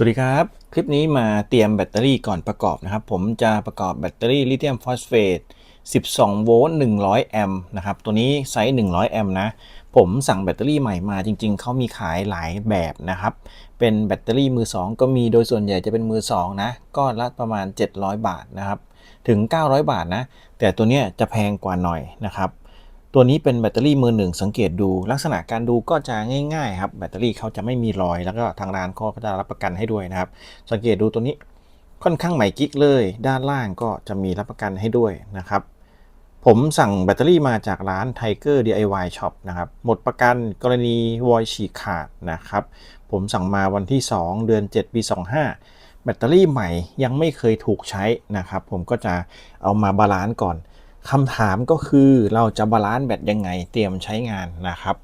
สวัสดีครับ คลิปนี้มาเตรียมแบตเตอรี่ก่อนประกอบนะครับ ผมจะประกอบแบตเตอรี่ลิเธียมฟอสเฟต 12 โวลต์ 100 แอมป์นะครับ ตัวนี้ไซส์ 100 แอมป์นะ ผมสั่งแบตเตอรี่ใหม่มาจริง ๆ เขามีขายหลายแบบนะครับ เป็นแบตเตอรี่มือ 2 ก็มีโดยส่วนใหญ่จะเป็นมือ 2 นะก็ละประมาณ 700 บาทนะครับ ถึง 900 บาทนะ แต่ตัวนี้จะแพงกว่าหน่อยนะครับ ตัวนี้เป็นแบตเตอรี่มือหนึ่งสังเกตดูลักษณะการดูก็จะง่ายๆครับแบตเตอรี่เขาจะไม่มีรอย แล้วก็ทางร้านก็จะรับประกันให้ด้วยนะครับ สังเกตดูตัวนี้ค่อนข้างใหม่กิ๊กเลย ด้านล่างก็จะมีรับประกันให้ด้วยนะครับ ผมสั่งแบตเตอรี่มาจากร้าน Tiger DIY Shop นะครับ หมดประกันกรณีวอยฉีกขาดนะครับ ผมสั่งมาวันที่ 2 เดือน 7 ปี 25 แบตเตอรี่ใหม่ยังไม่เคยถูกใช้นะครับ ผมก็จะเอามาบาลานซ์ก่อน คำถามก็คือเราจะบาลานซ์แบตยังไงเตรียมใช้งานนะครับ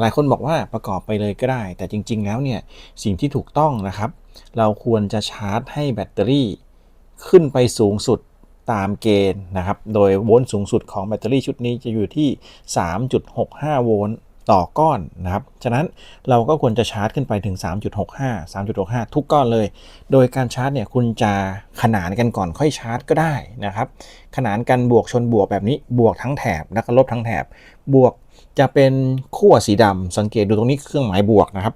หลายคนบอกว่าประกอบไปเลยก็ได้ แต่จริง ๆ แล้วเนี่ยสิ่งที่ถูกต้องนะครับ เราควรจะชาร์จให้แบตเตอรี่ ขึ้นไปสูงสุดตามเกณฑ์นะครับ โดยโวลต์สูงสุดของแบตเตอรี่ชุดนี้จะอยู่ที่ 3.65 โวลต์ ต่อก้อนนะครับ ฉะนั้นเราก็ควรจะชาร์จขึ้นไปถึง 3.65 3.65 ทุกก้อนเลย โดยการชาร์จเนี่ยคุณจะขนานกันก่อนค่อยชาร์จก็ได้นะครับ ขนานกันบวกชนบวกแบบนี้ บวกทั้งแถบแล้วก็ลบทั้งแถบ บวกจะเป็นขั้วสีดำสังเกตดูตรงนี้เครื่องหมายบวกนะครับ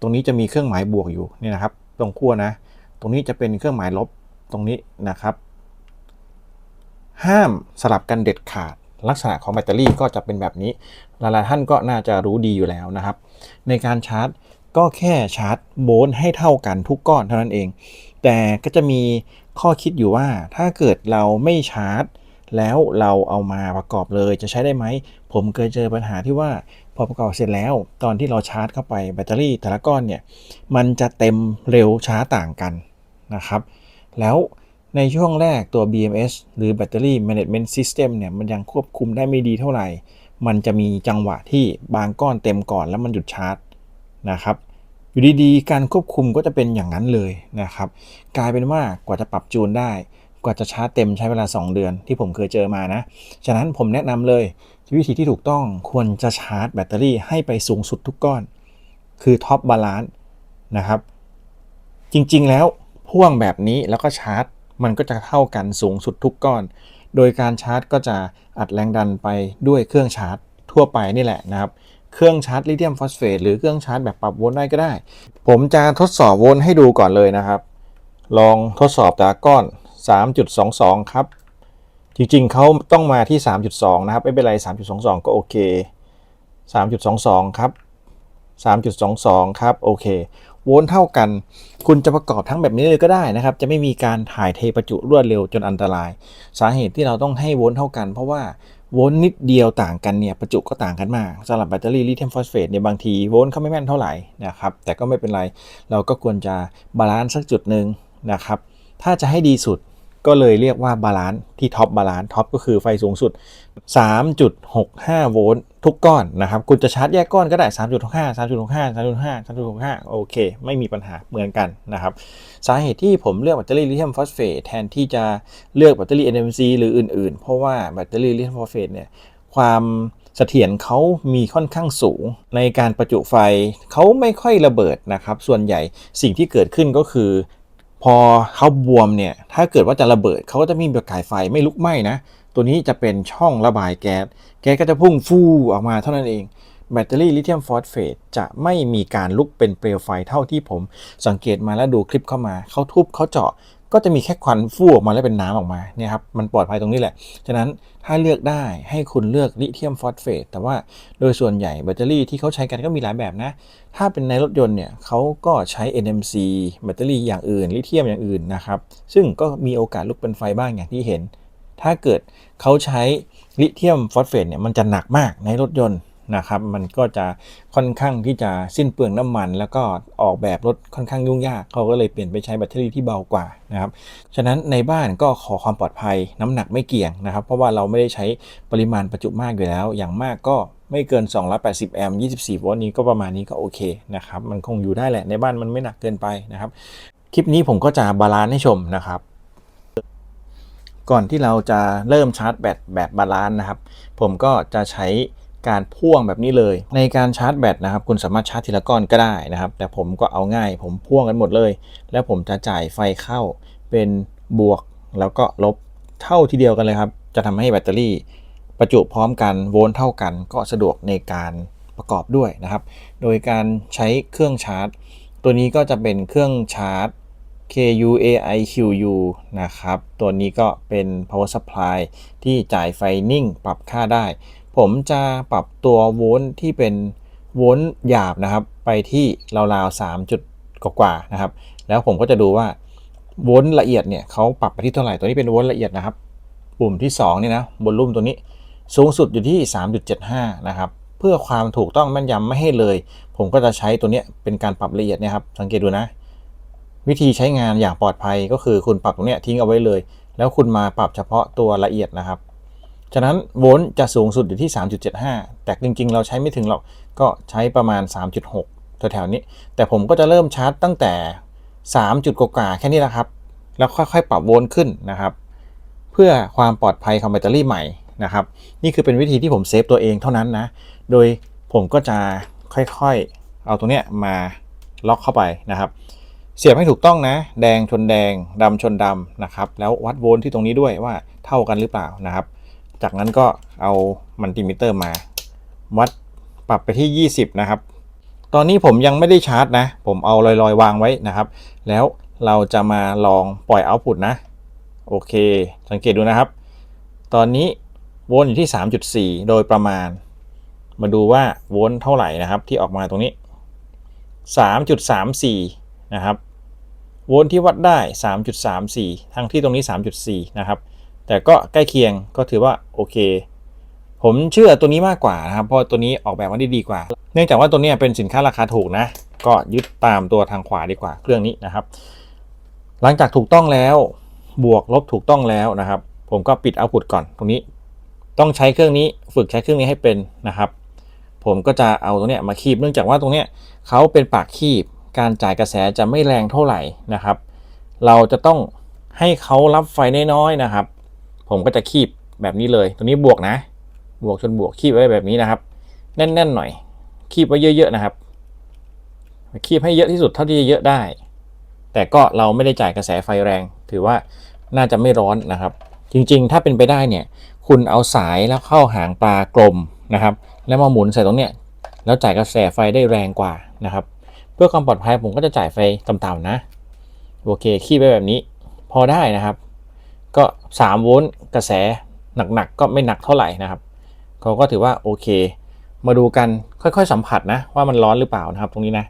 ตรงนี้จะมีเครื่องหมายบวกอยู่นี่นะครับ ตรงขั้วนะ ตรงนี้จะเป็นเครื่องหมายลบตรงนี้นะครับ ห้ามสลับกันเด็ดขาด ลักษณะของแบตเตอรี่ก็จะเป็นแบบนี้ หลายๆท่านก็น่าจะรู้ดีอยู่แล้วนะครับ ในการชาร์จก็แค่ชาร์จโวลต์ให้เท่ากันทุกก้อนเท่านั้นเอง แต่ก็จะมีข้อคิดอยู่ว่าถ้าเกิดเราไม่ชาร์จ แล้วเราเอามาประกอบเลยจะใช้ได้ไหม ผมเคยเจอปัญหาที่ว่าพอประกอบเสร็จแล้ว ตอนที่เราชาร์จเข้าไปแบตเตอรี่แต่ละก้อนเนี่ยมันจะเต็มเร็วช้าต่างกันนะครับ แล้ว ในช่วงแรกตัว BMS หรือ Battery Management System เนี่ยมันยังควบคุมได้ไม่ดีเท่าไหร่ มันจะมีจังหวะที่บางก้อนเต็มก่อนแล้วมันหยุดชาร์จนะครับ อยู่ดีๆ การควบคุมก็จะเป็นอย่างนั้นเลยนะครับ กลายเป็นว่ากว่าจะปรับจูนได้ กว่าจะชาร์จเต็มใช้เวลา 2 เดือนที่ผมเคยเจอมานะ ฉะนั้นผมแนะนำเลยวิธีที่ถูกต้องควรจะชาร์จแบตเตอรี่ให้ไปสูงสุดทุกก้อน คือท็อปบาลานซ์นะครับ จริงๆแล้วพ่วงแบบนี้แล้วก็ชาร์จ มันก็จะเท่ากันสูงสุดทุกก้อน โดยการชาร์จก็จะอัดแรงดันไปด้วยเครื่องชาร์จ ทั่วไปนี่แหละนะครับ เครื่องชาร์จลิเธียมฟอสเฟตหรือเครื่องชาร์จแบบปรับโวลต์ได้ก็ได้ ผมจะทดสอบโวลต์ให้ดูก่อนเลยนะครับ ลองทดสอบแต่ละก้อน 3.22 ครับ จริงๆเขาต้องมาที่ 3.2 นะครับ ไม่เป็นไร 3.22 ก็โอเค 3.22 ครับ3.22 ครับ โอเคโวลต์เท่ากัน คุณจะประกอบทั้งแบบนี้เลยก็ได้นะครับ จะไม่มีการถ่ายเทประจุรวดเร็วจนอันตราย สาเหตุที่เราต้องให้โวลต์เท่ากัน เพราะว่าโวลต์นิดเดียวต่างกันเนี่ยประจุก็ต่างกันมากสำหรับแบตเตอรี่ลิเธียมฟอสเฟตเนี่ยบางทีโวลต์เขาไม่แม่นเท่าไหร่นะครับแต่ก็ไม่เป็นไรเราก็ควรจะบาลานซ์สักจุดหนึ่งนะครับถ้าจะให้ดีสุด ก็เลยเรียกว่าบาลานซ์ที่ท็อปบาลานซ์ท็อปก็คือไฟสูงสุด 3.65 โวลต์ทุกก้อนนะครับ คุณจะชาร์จแยกก้อนก็ได้ 3.65 3.65 3.65 3.65 โอเค ไม่มีปัญหาเหมือนกันนะครับ สาเหตุที่ผมเลือกแบตเตอรี่ลิเธียมฟอสเฟตแทนที่จะเลือกแบตเตอรี่ NMC หรืออื่นๆ เพราะว่าแบตเตอรี่ลิเธียมฟอสเฟตเนี่ยความเสถียรเขามีค่อนข้างสูงในการประจุไฟเขาไม่ค่อยระเบิดนะครับ ส่วนใหญ่สิ่งที่เกิดขึ้นก็คือ พอเขาบวมเนี่ย ถ้าเกิดว่าจะระเบิดเขาก็จะมีประกายไฟไม่ลุกไหม้นะ ตัวนี้จะเป็นช่องระบายแก๊ส แก๊สก็จะพุ่งฟู่ออกมาเท่านั้นเอง แบตเตอรี่ลิเธียมฟอสเฟตจะไม่มีการลุกเป็นเปลวไฟเท่าที่ผมสังเกตมาแล้วดูคลิปเข้ามา เขาทุบเขาเจาะ ก็จะมีแค่ควันฟู่ออกมาแล้วเป็นน้ำออกมาเนี่ยครับมันปลอดภัยตรงนี้แหละ ฉะนั้นถ้าเลือกได้ให้คุณเลือกลิเธียมฟอสเฟตแต่ว่าโดยส่วนใหญ่แบตเตอรี่ที่เขาใช้กันก็มีหลายแบบนะ ถ้าเป็นในรถยนต์เนี่ยเขาก็ใช้ NMC แบตเตอรี่อย่างอื่น ลิเธียมอย่างอื่นนะครับซึ่งก็มีโอกาสลุกเป็นไฟบ้างอย่างที่เห็น ถ้าเกิดเขาใช้ลิเธียมฟอสเฟตเนี่ยมันจะหนักมากในรถยนต์ นะครับ มันก็จะค่อนข้างที่จะสิ้นเปลืองน้ำมัน แล้วก็ออกแบบรถค่อนข้างยุ่งยากเขาก็เลยเปลี่ยนไปใช้แบตเตอรี่ที่เบากว่านะครับฉะนั้นในบ้านก็ขอความปลอดภัยน้ำหนักไม่เกี่ยงนะครับ เพราะว่าเราไม่ได้ใช้ปริมาณประจุมากอยู่แล้ว อย่างมากก็ไม่เกิน 280 แอมป์24 โวลต์นี้ก็ประมาณนี้ก็โอเคนะครับมันคงอยู่ได้แหละในบ้านมันไม่หนักเกินไปนะครับคลิปนี้ผมก็จะบาลานซ์ให้ชมนะครับก่อนที่เราจะเริ่มชาร์จแบตแบบบาลานซ์นะครับ ผมก็จะใช้ การพ่วงแบบนี้เลย ในการชาร์จแบตนะครับ คุณสามารถชาร์จทีละก้อนก็ได้นะครับ แต่ผมก็เอาง่าย ผมพ่วงกันหมดเลย แล้วผมจะจ่ายไฟเข้าเป็นบวกแล้วก็ลบเท่าทีเดียวกันเลยครับ จะทำให้แบตเตอรี่ ประจุพร้อมกันโวลต์เท่ากัน ก็สะดวกในการประกอบด้วยนะครับ โดยการใช้เครื่องชาร์จ ตัวนี้ก็จะเป็นเครื่องชาร์จ KUAIQU นะครับ ตัวนี้ก็เป็น power supply ที่จ่ายไฟนิ่งปรับค่าได้ ผมจะปรับตัวโวลต์ที่เป็นโวลต์หยาบนะครับ ไปที่ราวๆ3จุดกว่าๆนะครับ แล้วผมก็จะดูว่าโวลต์ละเอียดเนี่ยเขาปรับไปที่เท่าไหร่ตัวนี้เป็นโวลต์ละเอียดนะครับ ปุ่มที่2นี่ยนะบนรุ่มตัวนี้สูงสุดอยู่ที่ 3.75 นะครับ เพื่อความถูกต้องแม่นยำไม่ให้เลย ผมก็จะใช้ตัวนี้เป็นการปรับละเอียดนะครับ สังเกตดูนะ วิธีใช้งานอย่างปลอดภัยก็คือคุณปรับตรงนี้ทิ้งเอาไว้เลย แล้วคุณมาปรับเฉพาะตัวละเอียดนะครับ ฉะนั้นโวลต์จะสูงสุดอยู่ที่ 3.75 แต่จริงๆ เราใช้ไม่ถึงหรอก ก็ใช้ประมาณ 3.6 แถวๆนี้ แต่ผมก็จะเริ่มชาร์จตั้งแต่ 3 จุดกว่าแค่นี้แหละครับ แล้วค่อยๆ ปรับโวลต์ขึ้นนะครับ เพื่อความปลอดภัยของแบตเตอรี่ใหม่นะครับ นี่คือเป็นวิธีที่ผมเซฟตัวเองเท่านั้นนะ โดยผมก็จะค่อยๆ เอาตรงเนี้ยมาล็อกเข้าไปนะครับเสียบให้ถูกต้องนะ แดงชนแดงดำชนดำนะครับ แล้ววัดโวลต์ที่ตรงนี้ด้วยว่าเท่ากันหรือเปล่านะครับ จากนั้นก็เอามัลติมิเตอร์มา วัดปรับไปที่ 20 นะครับ ตอนนี้ผมยังไม่ได้ชาร์จนะ ผมเอาลอยๆ วางไว้นะครับ แล้วเราจะมาลองปล่อยเอาต์พุตนะ โอเค สังเกตดูนะครับ ตอนนี้โวลต์อยู่ที่ 3.4 โดยประมาณ มาดูว่าโวลต์เท่าไหร่นะครับ ที่ออกมาตรงนี้ 3.34 นะครับ โวลต์ที่วัดได้ 3.34 ทั้งที่ตรงนี้ 3.4 นะครับ แต่ก็ใกล้เคียงก็ถือว่าโอเค ผมเชื่อตัวนี้มากกว่านะครับ เพราะตัวนี้ออกแบบมาได้ดีกว่า เนื่องจากว่าตัวนี้เป็นสินค้าราคาถูกนะ ก็ยึดตามตัวทางขวาดีกว่าเครื่องนี้นะครับ หลังจากถูกต้องแล้ว บวกลบถูกต้องแล้วนะครับ ผมก็ปิดเอาพุตก่อนตรงนี้ ต้องใช้เครื่องนี้ฝึกใช้เครื่องนี้ให้เป็นนะครับผมก็จะเอาตรงเนี้ยมาคีบเนื่องจากว่าตรงเนี้ยเขาเป็นปากคีบ การจ่ายกระแสจะไม่แรงเท่าไหร่นะครับ เราจะต้องให้เขารับไฟน้อยๆนะครับ ผมก็จะคีบแบบนี้เลย ตรงนี้บวกนะ บวกชนบวกคีบไว้แบบนี้นะครับ แน่นๆหน่อย คีบไว้เยอะๆนะครับ คีบให้เยอะที่สุดเท่าที่จะเยอะได้ แต่ก็เราไม่ได้จ่ายกระแสไฟแรง ถือว่าน่าจะไม่ร้อนนะครับ จริงๆ ถ้าเป็นไปได้เนี่ย คุณเอาสายแล้วเข้าหางปลากลมนะครับ แล้วมาหมุนใส่ตรงเนี้ย แล้วจ่ายกระแสไฟได้แรงกว่านะครับ เพื่อความปลอดภัยผมก็จะจ่ายไฟต่ำๆนะ โอเค คีบไว้แบบนี้ พอได้นะครับ ก็ 3 โวลต์กระแสหนักๆก็ไม่หนักเท่าไหร่นะครับเขาก็ถือว่าโอเค มาดูกันค่อยๆสัมผัสนะว่ามันร้อนหรือเปล่านะครับ ตรงนี้นะ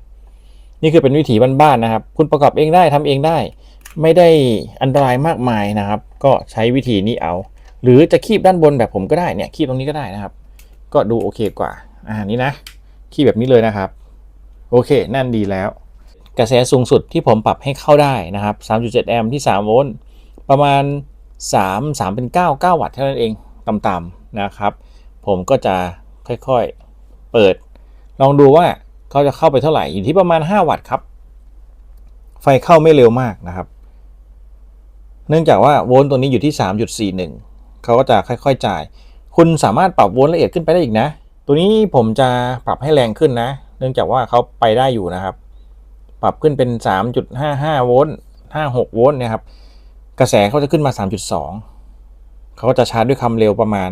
นี่คือเป็นวิถีบ้านๆนะครับ คุณประกอบเองได้ทำเองได้ ไม่ได้อันตรายมากมายนะครับ ก็ใช้วิธีนี้เอา หรือจะคีบด้านบนแบบผมก็ได้เนี่ยคีบตรงนี้ก็ได้นะครับ ก็ดูโอเคกว่าอ่านี่นะคีบแบบนี้เลยนะครับ โอเคแน่นดีแล้ว กระแสสูงสุดที่ผมปรับให้เข้าได้นะครับ 3.7 แอมป์ที่ 3 โวลต์ ประมาณ 3 3 เป็น 9 9 วัตต์เท่านั้นเองต่ำๆนะครับ ผมก็จะค่อยๆเปิด ลองดูว่าเขาจะเข้าไปเท่าไหร่อยู่ที่ประมาณ 5 วัตต์ครับ ไฟเข้าไม่เร็วมากนะครับ เนื่องจากว่าโวลต์ตัวนี้อยู่ที่ 3.41 เขาก็จะค่อยๆจ่าย คุณสามารถปรับโวลต์ละเอียดขึ้นไปได้อีกนะ ตัวนี้ผมจะปรับให้แรงขึ้นนะ เนื่องจากว่าเขาไปได้อยู่นะครับ ปรับขึ้นเป็น 3.55 โวลต์ 56 โวลต์นะครับ กระแสเขาจะขึ้นมา 3.2 เขาก็จะชาร์จด้วยความเร็วประมาณ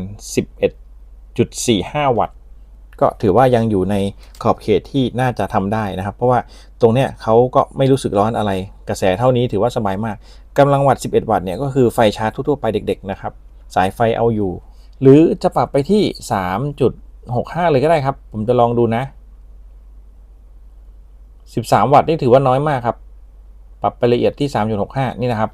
11.45 วัตต์ ก็ถือว่ายังอยู่ในขอบเขตที่น่าจะทำได้นะครับ เพราะว่าตรงเนี้ยเขาก็ไม่รู้สึกร้อนอะไร กระแสเท่านี้ถือว่าสบายมากกำลังวัตต์ 11 วัตต์เนี่ยก็คือไฟชาร์จทั่วๆไปเด็กๆนะครับ สายไฟเอาอยู่ หรือจะปรับไปที่ 3.65 เลยก็ได้ครับ ผมจะลองดูนะ 13 วัตต์นี่ถือว่าน้อยมากครับ ปรับไปละเอียดที่ 3.65 นี่นะครับ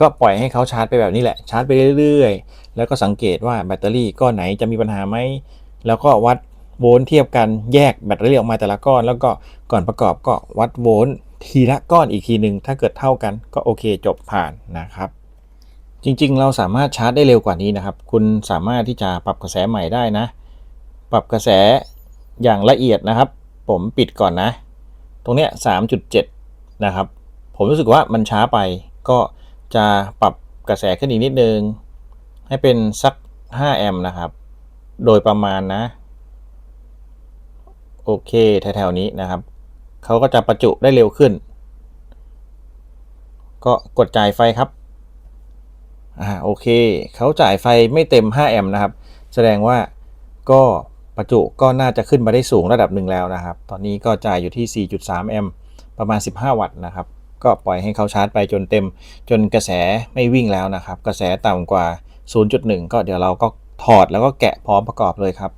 ก็ปล่อยให้เขาชาร์จไปแบบนี้แหละชาร์จไปเรื่อยๆ แล้วก็สังเกตว่าแบตเตอรี่ก้อนไหนจะมีปัญหาไหมแล้วก็วัดโวลต์เทียบกันแยกแบตเตอรี่ออกมาแต่ละก้อน แล้วก็ก่อนประกอบก็วัดโวลต์ทีละก้อนอีกทีหนึ่งถ้าเกิดเท่ากันก็โอเคจบผ่านนะครับ จริงๆ เราสามารถชาร์จได้เร็วกว่านี้นะครับ คุณสามารถที่จะปรับกระแสใหม่ได้นะ ปรับกระแสอย่างละเอียดนะครับ ผมปิดก่อนนะ ตรงเนี้ย3.7 นะครับ ผมรู้สึกว่ามันช้าไปก็ จะปรับกระแสขึ้นอีกนิดนึง ให้เป็นสัก 5 แอมป์นะครับ โดยประมาณนะ โอเคแถวๆนี้นะครับ เขาก็จะประจุได้เร็วขึ้น ก็กดจ่ายไฟครับ อ่าโอเค เขาจ่ายไฟไม่เต็ม 5 แอมป์นะครับ แสดงว่าก็ประจุก็น่าจะขึ้นมาได้สูงระดับหนึ่งแล้วนะครับ ตอนนี้ก็จ่ายอยู่ที่ 4.3 แอมป์ประมาณ 15 วัตต์นะครับ ก็ปล่อยให้เขาชาร์จไปจนเต็ม จนกระแสไม่วิ่งแล้วนะครับ กระแสต่ำกว่า 0.1 ก็เดี๋ยวเราก็ถอดแล้วก็แกะพร้อมประกอบเลยครับ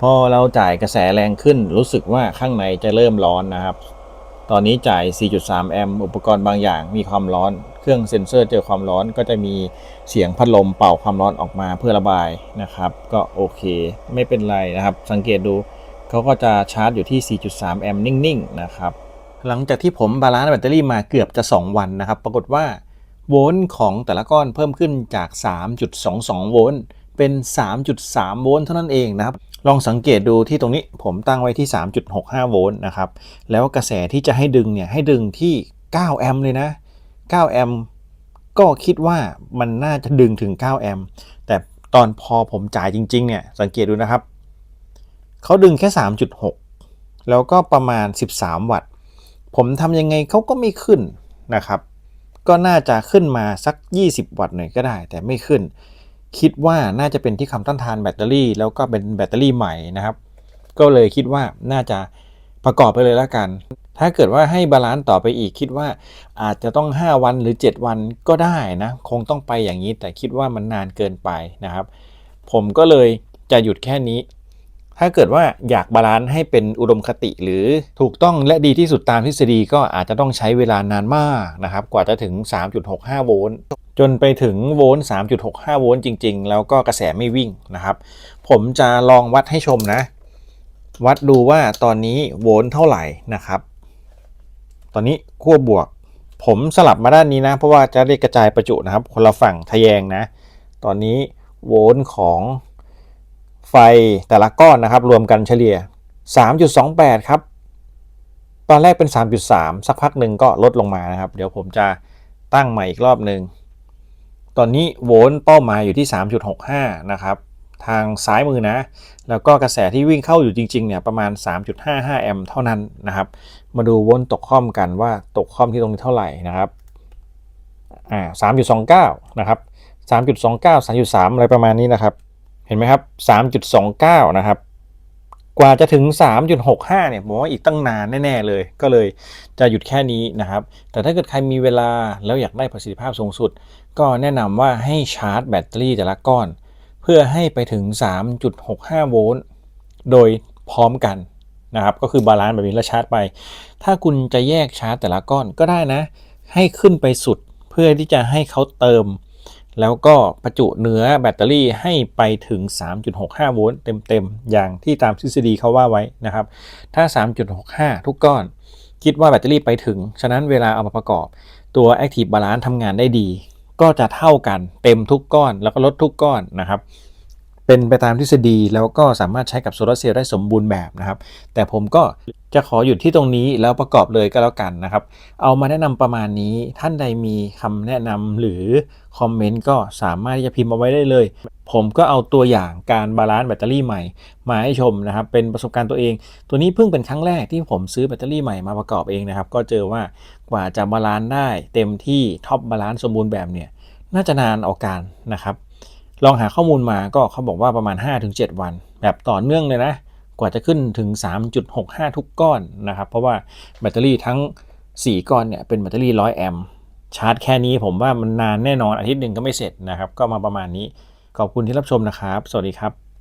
พอเราจ่ายกระแสแรงขึ้น รู้สึกว่าข้างในจะเริ่มร้อนนะครับ ตอนนี้จ่าย 4.3 แอมป์อุปกรณ์บางอย่างมีความร้อน เครื่องเซ็นเซอร์เจอความร้อนก็จะมีเสียงพัดลมเป่าความร้อนออกมาเพื่อระบายนะครับ ก็โอเค ไม่เป็นไรนะครับ สังเกตดูเขาก็จะชาร์จอยู่ที่ 4.3 แอมป์นิ่ง ๆ นะครับ หลังจากที่ผมบาลานซ์แบตเตอรี่มาเกือบจะ 2 วันนะครับ ปรากฏว่าโวลต์ของแต่ละก้อนเพิ่มขึ้นจาก 3.22 โวลต์เป็น 3.3 โวลต์เท่านั้นเองนะครับ ลองสังเกตดูที่ตรงนี้ผมตั้งไว้ที่ 3.65 โวลต์นะครับ แล้วกระแสที่จะให้ดึงเนี่ยให้ดึงที่ 9 แอมป์เลยนะ 9 แอมป์ก็คิดว่ามันน่าจะดึงถึง 9 แอมป์แต่ตอนพอผมจ่ายจริง ๆ เนี่ย สังเกตดูนะครับ เขาดึงแค่ 3.6 แล้วก็ประมาณ 13 วัตต์ ผมทำยังไงเขาก็ไม่ขึ้นนะครับ ก็น่าจะขึ้นมาสัก 20 วัตต์หน่อยก็ได้ แต่ไม่ขึ้น คิดว่าน่าจะเป็นที่คำต้านทานแบตเตอรี่ แล้วก็เป็นแบตเตอรี่ใหม่นะครับ ก็เลยคิดว่าน่าจะประกอบไปเลยแล้วกัน ถ้าเกิดว่าให้บาลานซ์ต่อไปอีกคิดว่าอาจจะต้อง 5 วันหรือ 7 วันก็ได้นะ คงต้องไปอย่างนี้แต่คิดว่ามันนานเกินไปนะครับ ผมก็เลยจะหยุดแค่นี้ ถ้าเกิดว่าอยากบาลานซ์ให้เป็นอุดมคติหรือถูกต้องและดีที่สุดตามทฤษฎีก็อาจจะต้องใช้เวลานานมากนะครับ กว่าจะถึง 3.65 โวลต์จนไปถึงโวลต์3.65 โวลต์จริง ๆ แล้วก็กระแสไม่วิ่งนะครับ ผมจะลองวัดให้ชมนะ วัดดูว่าตอนนี้โวลต์เท่าไหร่นะครับ ตอนนี้ขั้วบวก ผมสลับมาด้านนี้นะ เพราะว่าจะได้กระจายประจุนะครับ คนละฝั่งทะแยงนะ ตอนนี้โวลต์ของ ไฟแต่ละก้อนนะครับรวมกันเฉลี่ย 3.28 ครับ ตอนแรกเป็น 3.3 สักพักหนึ่งก็ลดลงมานะครับ เดี๋ยวผมจะตั้งใหม่อีกรอบหนึ่ง ตอนนี้โวลต์เป้าหมายอยู่ที่ 3.65 นะครับ ทางซ้ายมือนะ แล้วก็กระแสที่วิ่งเข้าอยู่จริงๆเนี่ยประมาณ 3.55 แอมป์เท่านั้นนะครับ มาดูโวลต์ตกค่อมกันว่าตกค่อมที่ตรงนี้เท่าไหร่นะครับ อ่า 3.29 นะครับ 3.29 3.3 อะไรประมาณนี้นะครับ ห็นไหมครับ 3.29 นะครับ กว่าจะถึง 3.65 เนี่ยผมว่าอีกตั้งนานแน่ ๆ เลย ก็เลยจะหยุดแค่นี้นะครับ แต่ถ้าเกิดใครมีเวลาแล้วอยากได้ประสิทธิภาพสูงสุด ก็แนะนำว่าให้ชาร์จแบตเตอรี่แต่ละก้อน เพื่อให้ไปถึง 3.65 โวลต์ โดยพร้อมกันนะครับ ก็คือบาลานซ์แบบนี้แล้วชาร์จไป ถ้าคุณจะแยกชาร์จแต่ละก้อนก็ได้นะ ให้ขึ้นไปสุดเพื่อที่จะให้เขาเติม แล้วก็ประจุเนื้อแบตเตอรี่ให้ไปถึง 3.65 โวลต์เต็มๆ อย่างที่ตามทฤษฎีเขาว่าไว้นะครับ ถ้า 3.65 ทุกก้อน คิดว่าแบตเตอรี่ไปถึง ฉะนั้นเวลาเอามาประกอบ ตัว Active Balance ทำงานได้ดี ก็จะเท่ากันเต็มทุกก้อน แล้วก็ลดทุกก้อนนะครับ เป็นไปตามทฤษฎีแล้วก็สามารถใช้กับโซลาร์เซลล์ได้สมบูรณ์แบบนะครับ แต่ผมก็จะขอหยุดที่ตรงนี้แล้วประกอบเลยก็แล้วกันนะครับ เอามาแนะนำประมาณนี้ท่านใดมีคำแนะนำหรือคอมเมนต์ก็สามารถที่จะพิมพ์เอาไว้ได้เลย ผมก็เอาตัวอย่างการบาลานซ์แบตเตอรี่ใหม่ มาให้ชมนะครับ เป็นประสบการณ์ตัวเอง ตัวนี้เพิ่งเป็นครั้งแรกที่ผมซื้อแบตเตอรี่ใหม่มาประกอบเองนะครับ ก็เจอว่ากว่าจะบาลานซ์ได้ เต็มที่ท็อปบาลานซ์สมบูรณ์แบบเนี่ยน่าจะนานออกการนะครับ ลองหาข้อมูลมาก็เขาบอกว่าประมาณ 5-7 วัน แบบต่อเนื่องเลยนะ กว่าจะขึ้นถึง 3.65 ทุกก้อนนะครับ เพราะว่าแบตเตอรี่ทั้ง 4 ก้อนเนี่ยเป็นแบตเตอรี่ 100 แอมป์ชาร์จแค่นี้ผมว่ามันนานแน่นอนอาทิตย์หนึ่งก็ไม่เสร็จนะครับ ก็มาประมาณนี้ขอบคุณที่รับชมนะครับ สวัสดีครับ